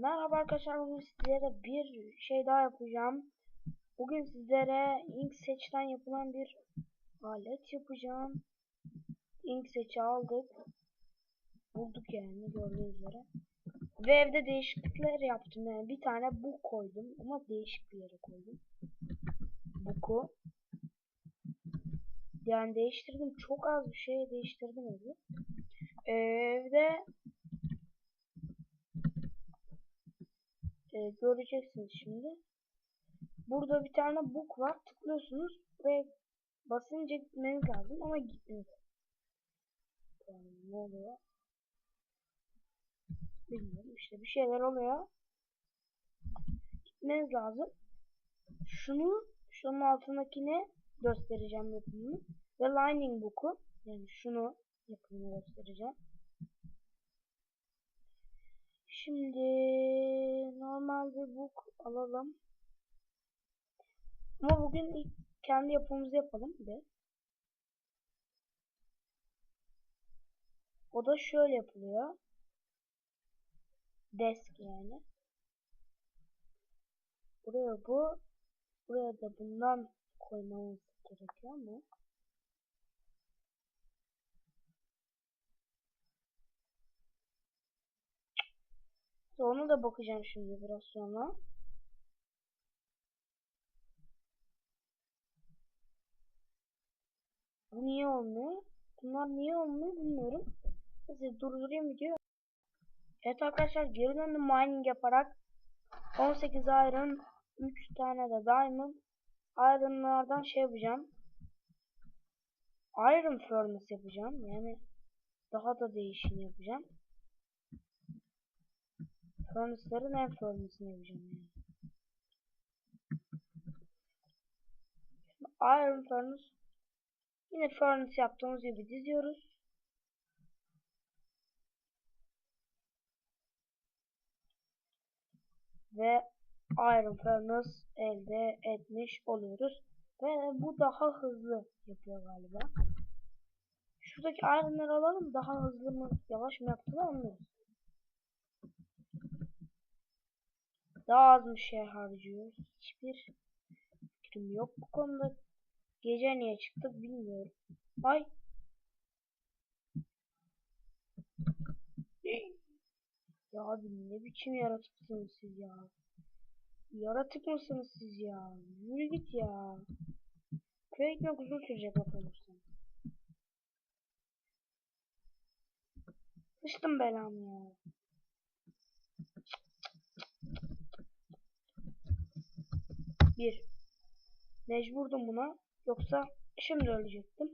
Merhaba arkadaşlar bugün sizlere bir şey daha yapacağım. Bugün sizlere Inksetch'ten yapılan bir alet yapacağım. Inksetch'i aldık. Bulduk yani gördüğünüz üzere. Ve evde değişiklikler yaptım yani bir tane book koydum ama değişik bir yere koydum. Book'u. Yani değiştirdim çok az bir şey değiştirdim evi. Ee, evde e, göreceksiniz şimdi. Burada bir tane book var. Tıklıyorsunuz ve basınca gitmeniz lazım ama gitmiyor. Yani ne oluyor? Bilmiyorum işte bir şeyler oluyor. Gitmeniz lazım. Şunu şunun altındakini göstereceğim yapımını ve lining book'u yani şunu yapımını göstereceğim. Şimdi normal bir book alalım. Ama bugün ilk kendi yapımızı yapalım bir. O da şöyle yapılıyor. Desk yani. Buraya bu. Buraya da bundan koymamız gerekiyor ama. Onu da bakacağım şimdi biraz sonra. Bu niye olmuyor? Bunlar niye olmuyor bilmiyorum. Neyse durdurayım video. Evet arkadaşlar geri döndüm mining yaparak 18 iron 3 tane de diamond ironlardan şey yapacağım. Iron furnace yapacağım. Yani daha da değişini yapacağım. Furnace'ların en furnace'ını yapacağım yani. Iron furnace Yine furnace yaptığımız gibi diziyoruz. Ve Iron Furnace elde etmiş oluyoruz. Ve bu daha hızlı yapıyor galiba. Şuradaki ironları alalım. Daha hızlı mı yavaş mı yaptığını anlıyoruz. Daha az bir şey harcıyoruz. Hiçbir fikrim yok bu konuda. Gece niye çıktık bilmiyorum. Ay. Ya abi ne biçim yaratıksınız siz ya. Yaratık mısınız siz ya? Yürü git ya. Köye gitmek uzun sürecek bakılırsan. Sıçtım belamı ya. Bir. Mecburdum buna. Yoksa şimdi ölecektim.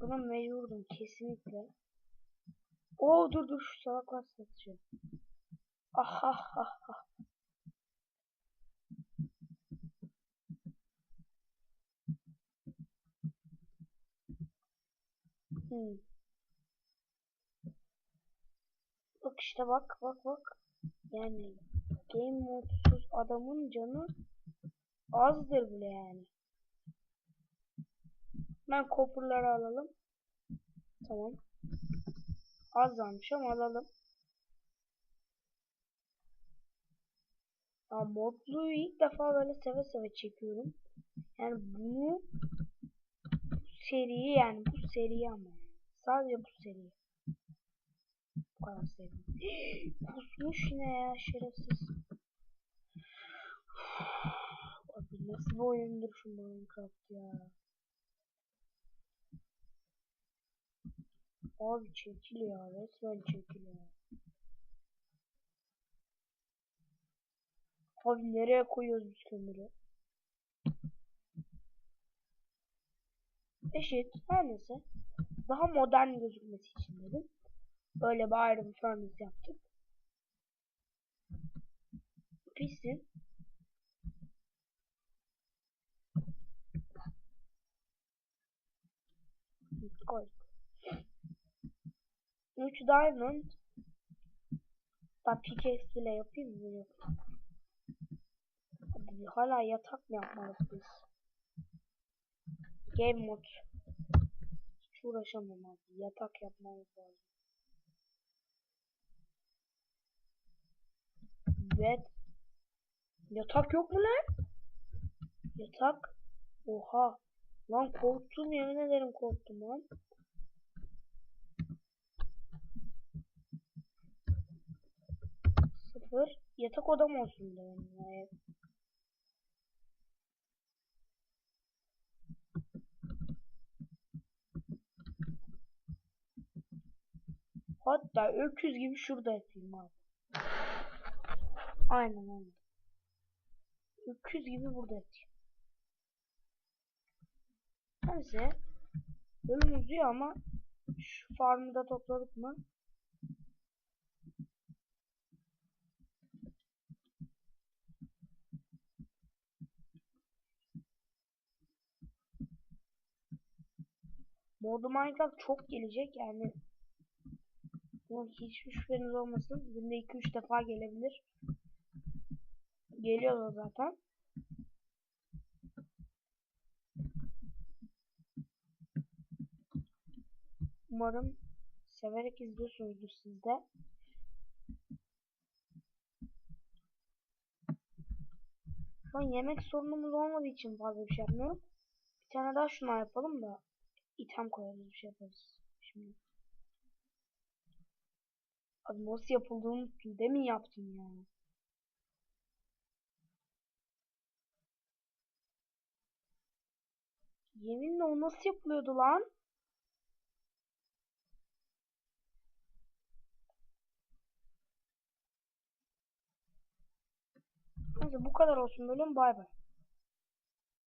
Buna mecburdum kesinlikle. Oo dur dur şu salaklar satacağım. Ah ah ah ah. Hmm. Bak işte bak bak bak. Yani game modsuz adamın canı azdır bile yani. Ben kopurları alalım. Tamam. Azalmış ama alalım. Ya modluyu ilk defa böyle seve seve çekiyorum. Yani bunu seriyi yani bu seriyi ama sadece bu seriyi sevdim. Kusmuş yine ya şerefsiz. Abi nasıl bir oyundur şu Minecraft ya. Abi çekil ya resmen çekil ya. Abi nereye koyuyoruz biz kömürü? Eşit her neyse. Daha modern gözükmesi için dedim. Böyle bir Furnace yaptık. Pissin. Koy. 3 diamond. Ben pickaxe bile yapayım mı? Hadi hala yatak mı yapmalıyız biz? Game mode. Hiç uğraşamam abi. Yatak yapmamız lazım. Evet. Yatak yok mu lan? Yatak. Oha. Lan korktum yemin ederim korktum lan. Sıfır. Yatak odam olsun benim ya. Hatta öküz gibi şurada yatayım abi. Aynen aynen. Öküz gibi burada yatayım. Neyse. Bölüm uzuyor ama şu farmı da topladık mı? Modu Minecraft çok gelecek yani bunun hiçbir şüpheniz olmasın. Günde 2-3 defa gelebilir. Geliyor da zaten. Umarım severek izliyorsunuzdur siz de. Şu an yemek sorunumuz olmadığı için fazla bir şey yapmıyorum. Bir tane daha şuna yapalım da item koyarız bir şey yaparız. Şimdi. Abi nasıl yapıldığını. Demin yaptım ya. Yeminle o nasıl yapılıyordu lan? Neyse bu kadar olsun bölüm bay bay.